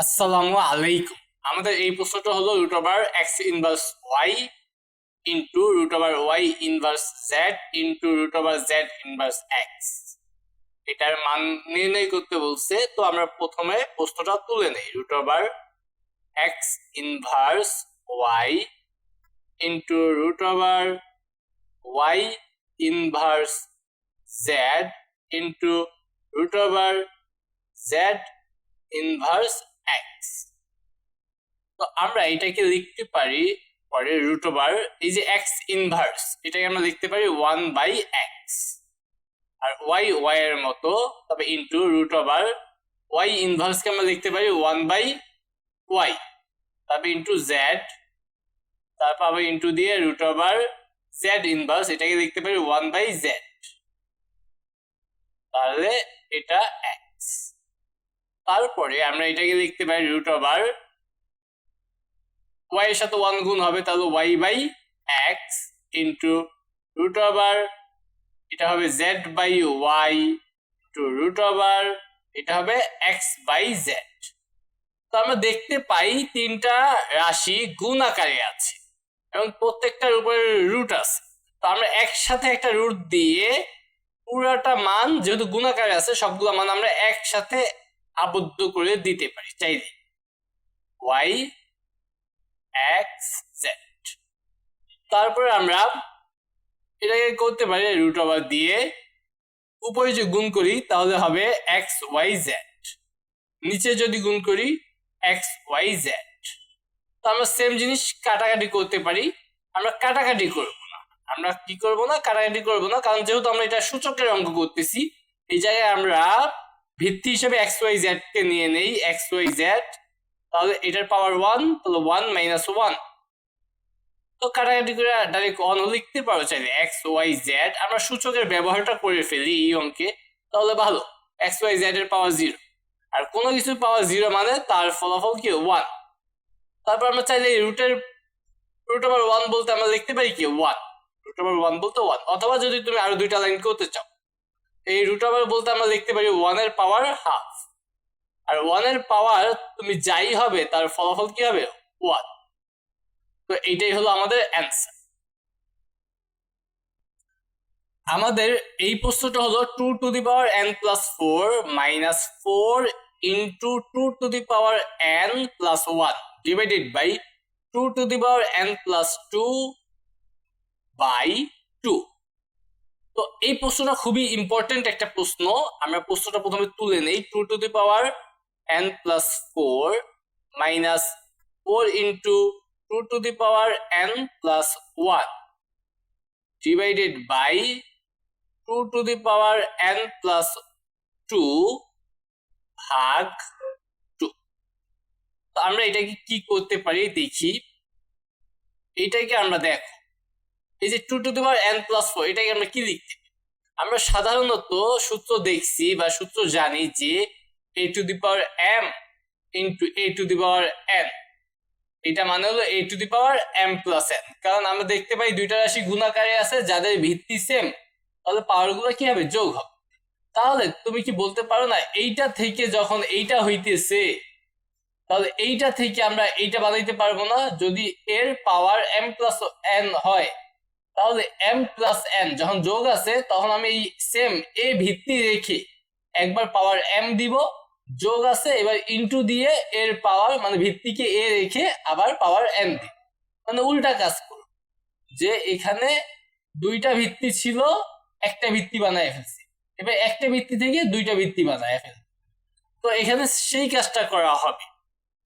আসসালামু আলাইকুম। আমাদের এই প্রশ্নটা হলো root over X inverse Y into root over Y inverse Z into root over Z inverse X এটার মান নির্ণয় করতে বলছে, তো আমরা প্রথমে প্রশ্নটা তুলে নেই। Root over X inverse Y into root over Y inverse Z into root over Z inverse X তো আমরা এটাকে লিখতে পারি পরে রুট ওভার এই যে এক্স ইনভার্স এটাকে আমরা লিখতে পারি ওয়ান বাই এক্স আর ওয়াই ওয়াই এর মতো, তবে ইন্টু রুট ওভার ওয়াই ইনভার্সকে আমরা লিখতে পারি ওয়ান বাই ওয়াই তারপরে ইন্টু জেড তারপর আবার ইন্টু দিয়ে রুট ওভার জেড ইনভার্স এটাকে লিখতে পারি ওয়ান বাই জেড তাহলে এটা এক্স তারপরে আমরা এটাকে লিখতে পারি রুট ওভার ওয়াই এর সাথে ওয়ান গুণ হবে, তাহলে Y by X into root over এটা হবে Z by Y to root over এটা হবে এক্স বাই জেড তো আমরা দেখতে পাই তিনটা রাশি গুণ আকারে আছে, এবং প্রত্যেকটার উপরে রুট আছে। তো আমরা একসাথে একটা রুট দিয়ে পুরাটা মান যেহেতু গুণাকারে আছে, সবগুলো মান আমরা একসাথে আবদ্ধ করে দিতে পারি, চাইলে। ওয়াই এক্স জেড তারপরে আমরা এটাকে করতে পারি রুট ওভার দিয়ে। উপরে যে গুণ করি, তাহলে হবে এক্স ওয়াই জেড নিচে যদি গুণ করি এক্স ওয়াই জেড তো আমরা সেম জিনিস কাটাকাটি করতে পারি। আমরা কাটাকাটি করব না। আমরা কি করব না? কাটাকাটি করব না। কারণ যেহেতু আমরা এটা সূচকের অঙ্ক করতেছি, এই জায়গায় আমরা ভিত্তি হিসেবে এক্স ওয়াই জেড কে নিয়ে নেই। এক্স ওয়াই জেড তাহলে এটার পাওয়ার ওয়ান তাহলে ওয়ান মাইনাস ওয়ান তো কাটাকাটি করে ডাইরেক্ট অন লিখতে পারো চাইলে। এক্স ওয়াই জেড আমরা সূচকের ব্যবহারটা করে ফেলি এই অঙ্কে, তাহলে ভালো। এক্স ওয়াই জেড এর পাওয়ার জিরো আর কোনো কিছুর পাওয়ার জিরো মানে তার ফলাফল কি? ওয়ান তারপর আমরা চাইলে রুটের রুট ওভার ওয়ান বলতে আমরা লিখতে পারি কি? ওয়ান রুট ওভার ওয়ান বলতে ওয়ান অথবা যদি তুমি আরও দুইটা লাইন করতে চাও। এই রুট ওভার বলতে আমরা লিখতে পারি ওয়ানের পাওয়ার হাফ আর ওয়ানের পাওয়ার তুমি যাই হবে, তার ফলাফল কি হবে? ওয়ান তো এইটাই হলো আমাদের অ্যান্সার আমাদের এই প্রশ্নটা হলো two to the power N plus four minus four into two to the power N plus one divided by two to the power N plus two by two তো এই প্রশ্নটা খুবই ইম্পর্টেন্ট একটা প্রশ্ন। আমরা প্রশ্নটা প্রথমে তুলে নেই। Two to the power N plus four minus four into two to the power N plus one divided by two to the power N plus two ভাগ টু আমরা এটাকে কি করতে পারি? দেখি। এটাকে আমরা দেখো। এই যে two to the power N plus four এটাকে আমরা কি লিখতে? আমরা সাধারণত সূত্র দেখছি বা সূত্র জানি যে A to the power M into A to the power N এটা মানে হলো A to the power M plus N কারণ আমরা দেখতে পাই দুইটা রাশি গুণাকারে আছে, যাদের ভিত্তি সেম তাহলে পাওয়ারগুলো কি হবে? যোগ হবে। তাহলে তুমি কি বলতে পারো না, এইটা থেকে যখন এইটা হইতেছে, তাহলে এইটা থেকে আমরা এইটা বানাইতে পারব না, যদি এর পাওয়ার এম প্লাস এন হয়। তাহলে এম প্লাস এন যখন যোগ আছে, তখন আমি এই সেম এ ভিত্তি রেখে একবার পাওয়ার এম দিব, যোগ আছে, এবার ইনটু দিয়ে এর পাওয়ার মানে ভিত্তিকে এ রেখে আবার পাওয়ার এন দিব। মানে উল্টা কাজ করব যে এখানে দুইটা ভিত্তি ছিল, একটা ভিত্তি বানায় ফেলছি। এবার একটা ভিত্তি থেকে দুইটা ভিত্তি বানায় ফেল তো এখানে সেই কাজটা করা হবে।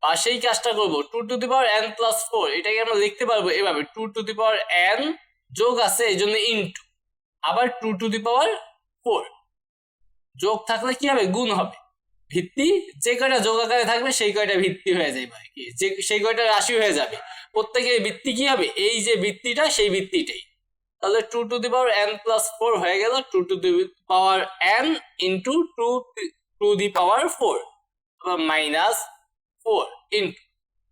বা সেই কাজটা করব two to the power N plus four এটাকে আমরা লিখতে পারব এভাবে two to the power N যোগ আছে, এই জন্য ইনটু আবার two to the power four যোগ থাকলে কি হবে? গুণ হবে। ভিত্তি, যে কয়টা যোগ আকারে থাকবে, সেই কয়টা ভিত্তি হয়ে যাবে আর কি। যে, সেই কয়টা রাশি হয়ে যাবে। প্রত্যেকের ভিত্তি কি হবে? এই যে ভিত্তিটা, সেই ভিত্তিটাই। তাহলে two to the power N plus four হয়ে গেল। Two to the power N into two to the power four minus four into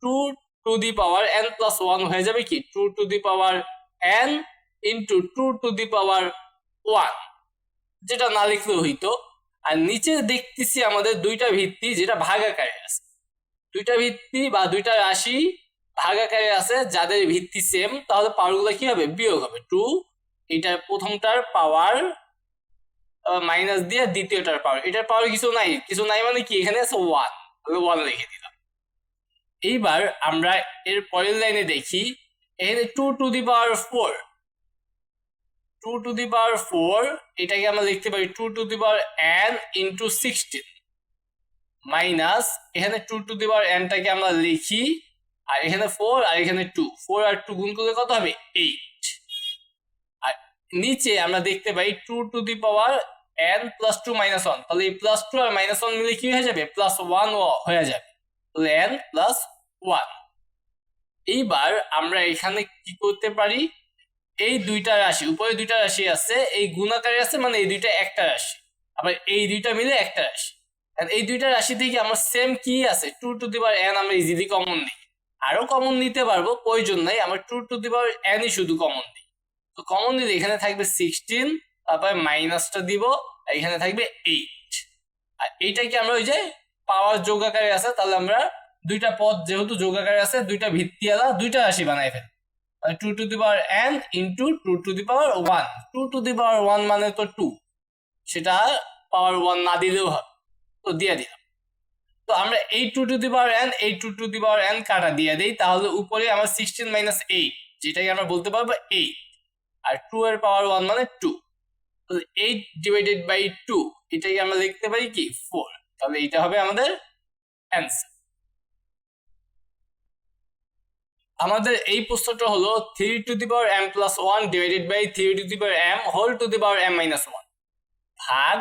two to the power N plus one হয়ে যাবে কি? Two to the power N into two to the power one যেটা না লিখলেও হইতো। আর নিচে দেখতেছি আমাদের দুইটা ভিত্তি যেটা ভাগাকারে আছে। দুইটা ভিত্তি বা দুইটা রাশি ভাগাকারে আছে, যাদের ভিত্তি সেম তাহলে পাওয়ারগুলো কি হবে? বিয়োগ হবে। টু এটার প্রথমটার পাওয়ার মাইনাস দিয়ে দ্বিতীয়টার পাওয়ার এটার পাওয়ার কিছু নাই। কিছু নাই মানে কি? এখানে আছে ওয়ান ওয়ান লিখে দিলাম। এইবার আমরা এর পরের লাইনে দেখি। এখানে two to the power four two to the power four এটাকে আমরা লিখতে পারি two to the power N into sixteen minus এখানে টু টু দি পাওয়ার এনটাকে আমরা লিখি, আর এখানে ফোর আর এখানে টু ফোর আর টু গুণ করলে কত হবে? এইট আর নিচে আমরা দেখতে পাই two to the power N plus two minus one তাহলে এই প্লাস টু আর মাইনাস ওয়ান মিলে কি হয়ে যাবে? প্লাস ওয়ান হয়ে যাবে। তাহলে এন প্লাস ওয়ান এইবার আমরা এখানে কি করতে পারি? এই দুইটা রাশি, উপরে দুইটা রাশি আছে, এই গুণাকারে আছে মানে এই দুইটা একটা রাশি। আবার এই দুইটা মিলে একটা রাশি। এই দুইটা রাশি থেকে আমার সেম কি আছে? টু টু দি এন আমরা ইজিলি কমন নিই। আরও কমন নিতে পারব, প্রয়োজন নাই, আমার টু টু দি এনই শুধু কমন নিই। তো কমন নিলে এখানে থাকবে সিক্সটিন তারপরে মাইনাসটা দিব এখানে থাকবে এইট আর এইটাকে আমরা ওই যে পাওয়ার যোগাকারে আছে, তাহলে আমরা দুইটা পদ যেহেতু যোগাকারে আছে, দুইটা ভিত্তি আলা দুইটা রাশি বানাই fail. Two to the power N into two to the power one two to the power one মানে তো টু সেটা পাওয়ার ওয়ান না দিলেও হবে। তো দিয়ে দিলাম। তো আমরা এই two to the power N এই two to the power N কাটা দিয়ে দিই, তাহলে উপরে আমার সিক্সটিন মাইনাস এইট যেটাকে আমরা বলতে পারব এইট আর টু এর পাওয়ার ওয়ান মানে two eight divided by two এটাকে আমরা লিখতে পারি কি? ফোর তাহলে এটা হবে আমাদের অ্যান্সার আমাদের এই প্রশ্নটা হলো three to the power M plus one divided by three to the power M whole to the power M minus one ভাগ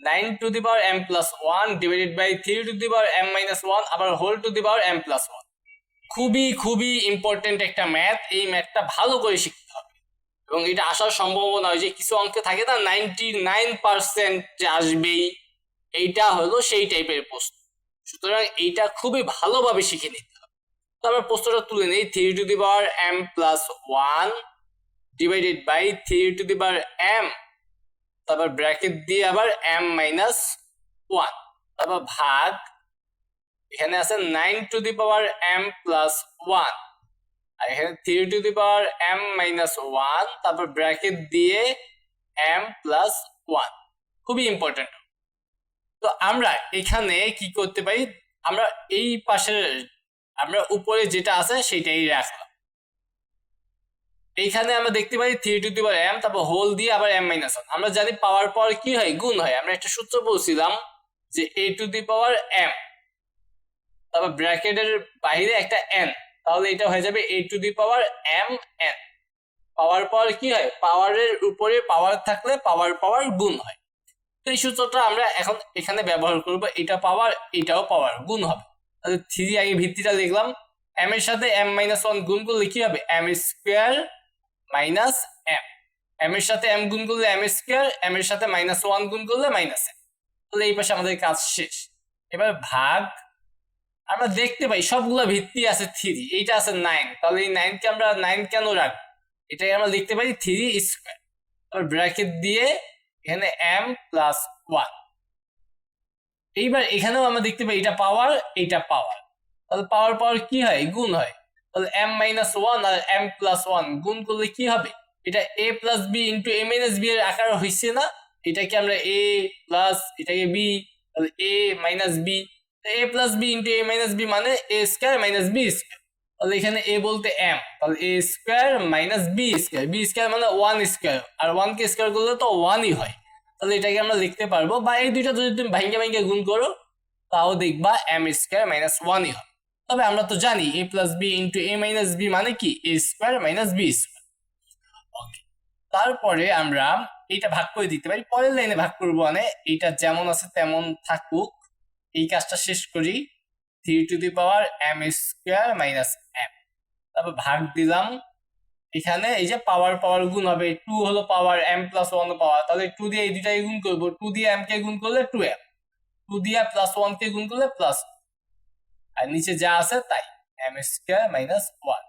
nine to the power M plus one divided by three to the power M minus one আবার whole to the power M plus one খুবই খুবই important একটা math এই ম্যাথটা ভালো করে শিখতে হবে। এবং এটা আসার সম্ভাবনা হয় যে কিছু অঙ্কে থাকে না নাইনটি নাইন পার্সেন্ট যে আসবেই, এইটা হলো সেই টাইপের প্রশ্ন। সুতরাং এইটা খুবই ভালোভাবে শিখে নিতে আমরা প্রশ্নটা তুলে নিই three to the power M plus one divided by three to the power M তারপর ব্র্যাকেট দিয়ে আবার এম মাইনাস ওয়ান তারপর ভাগ, এখানে আছে nine to the power M plus one আর এখানে three to the power M minus one তারপর bracket দিয়ে এম প্লাস ওয়ান খুবই ইম্পর্টেন্ট তো আমরা এখানে কি করতে পারি? আমরা এই পাশের আমরা উপরে যেটা আছে সেটাই রাখলাম। এইখানে আমরা দেখতে পাই three to the power M তারপর হোল দিয়ে আবার এম মাইনাস ওয়ান আমরা জানি পাওয়ার পর কি হয়? গুণ হয়। আমরা একটা সূত্র বলছিলাম যে এ টু দি পাওয়ার এম তারপর ব্র্যাকেটের বাইরে একটা এন তাহলে এটা হয়ে যাবে A to the power M N power পর কি হয়? পাওয়ারের উপরে পাওয়ার থাকলে পাওয়ার পাওয়ার গুণ হয়। তো এই সূত্রটা আমরা এখন এখানে ব্যবহার করব। এটা পাওয়ার এটাও পাওয়ার গুণ হবে। তাহলে থ্রি আগে ভিত্তিটা লিখলাম এম এর সাথে এম মাইনাস ওয়ান গুণ করলে কি হবে? M square minus M M এর সাথে এম গুণ করলে এম স্কোয়ার এম এর সাথে মাইনাস ওয়ান গুণ করলে মাইনাস এম তাহলে এই পাশে আমাদের কাজ শেষ। এবার ভাগ, আমরা দেখতে পাই সবগুলো ভিত্তি আছে থ্রি এইটা আছে নাইন তাহলে এই নাইনকে আমরা নাইন কেন রাখব? এটাই আমরা লিখতে পারি থ্রি স্কোয়ার ব্র্যাকেট দিয়ে এখানে এম প্লাস ওয়ান এইবার এখানেও আমরা দেখতে পাই, এটা পাওয়ার এইটা পাওয়ার তাহলে পাওয়ার পাওয়ার কি হয়? গুণ হয়। তাহলে এম মাইনাস ওয়ান আর এম প্লাস ওয়ান গুণ করলে কি হবে? এটা A plus B into A minus B এর আকার হয়েছে না? এটাকে আমরা এ প্লাস এটাকে বি তাহলে A minus B A plus B into A minus B মানে A square minus B square তাহলে এখানে এ বলতে এম তাহলে A square minus B square B square মানে ওয়ান স্কোয়ার আর ওয়ান কে স্কোয়ার করলে তো ওয়ানই হয়। তাহলে এটাকে আমরা লিখতে পারব। বা এই দুইটা যদি তুমি ভাঙ্গে ভাঙ্গে গুণ করো, তাও দেখবা এম স্কোয়ার মাইনাস ওয়ানই হয় তবে আমরা তো জানি A plus B into A minus B মানে কি? A square minus B square okay তারপরে আমরা এইটা ভাগ করে দিতে পারি। পরের লাইনে ভাগ করব মানে এইটা যেমন আছে তেমন থাকুক। এই কাজটা শেষ করি। Three to the power M square minus M তারপর ভাগ দিলাম। এখানে এই যে পাওয়ার পাওয়ার গুণ হবে টু হলো power M plus one power তাহলে টু দিয়ে এই দুটাই গুণ করব টু দিয়ে এম কে গুণ করলে টু এম টু দিয়ে প্লাস ওয়ান কে গুণ করলে প্লাস আর নিচে যা আছে তাই এম স্কোয়ার মাইনাস ওয়ান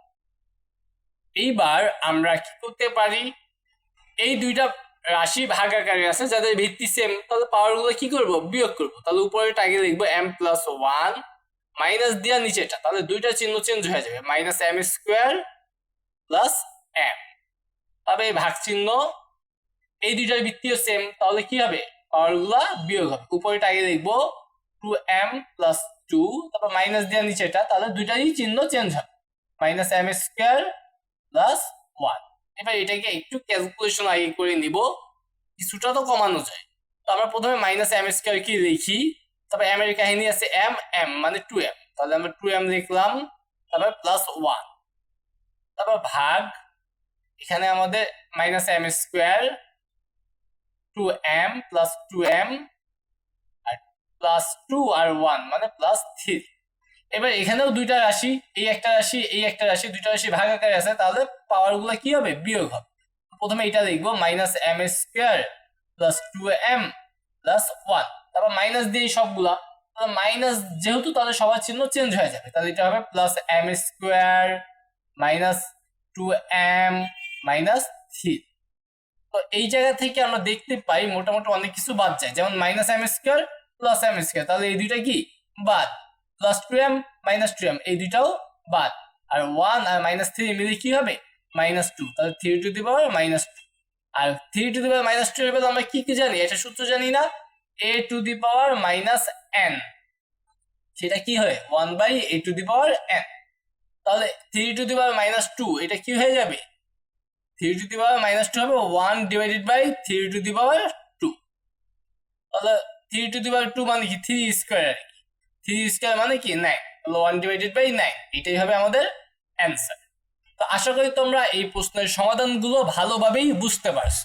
এইবার আমরা কি করতে পারি? এই দুইটা রাশি ভাগাকারী আছে, যাদের ভিত্তি সেম তাহলে পাওয়ারগুলো কি করব? বিয়োগ করব। তাহলে উপরে আগে লিখব এম প্লাস ওয়ান মাইনাস দেওয়া নিচেটা তাহলে দুইটা চিহ্ন চেঞ্জ হয়ে যাবে minus M square plus M তবে এই ভাগ চিহ্ন এই দুইটার ভিত্তিও সেম তাহলে কি হবে? পাওয়ারগুলা বিয়োগ হবে। উপরেটা আগে দেখব। টু এম প্লাস টু তারপর মাইনাস দেওয়া নিচেটা তাহলে দুইটারই চিহ্ন চেঞ্জ হবে। Minus M square plus one এবার এটাকে একটু ক্যালকুলেশন আগে করে নিব। কিছুটা তো কমানো যায়। তো আমরা প্রথমে মাইনাস এম স্কোয়ার কি লিখি? তারপর এম এর কাহিনী আছে এম এম মানে টু এম তাহলে আমরা টু এম লিখলাম। তারপর প্লাস ওয়ান তারপর ভাগ, এখানে আমাদের minus M square two M plus two M আর প্লাস টু আর ওয়ান মানে প্লাস থ্রি এবার এখানেও দুইটা রাশি, এই একটা রাশি, এই একটা রাশি, দুইটা রাশি ভাগ আকারে আছে, তাহলে পাওয়ারগুলো কি হবে? বিয়োগ হবে। প্রথমে এটা লিখব minus M square plus two M plus one তারপর মাইনাস দিয়ে সবগুলা মাইনাস যেহেতু তাহলে সবার চিহ্ন চেঞ্জ হয়ে যাবে, তাহলে এটা হবে plus M square minus two M minus three তো এই জায়গা থেকে আমরা দেখতে পাই মোটামুটি অনেক কিছু বাদ যায়। যেমন minus M square plus M square তাহলে এই দুইটা কি? বাদ। Plus two M minus two M এই দুইটাও বাদ। আর ওয়ান আর মাইনাস থ্রি মিলে কি হবে? মাইনাস টু তাহলে three to the power minus two R three to the power minus two এর আমরা কি কি জানি? এটা সূত্র জানি না। A to the power minus N সেটা কি হয়? One by A to the power N তাহলে three to the power minus two এটা কি হয়ে যাবে? Three to the power minus two হবে one divided by three to the power two তাহলে three to the power two মানে কি? Three square আর কি। থ্রি স্কোয়ার মানে কি? নাইন তাহলে ওয়ান ডিভাইডেড বাই নাইন এটাই হবে আমাদের অ্যান্সার তো আশা করি তোমরা এই প্রশ্নের সমাধানগুলো ভালোভাবেই বুঝতে পারছ।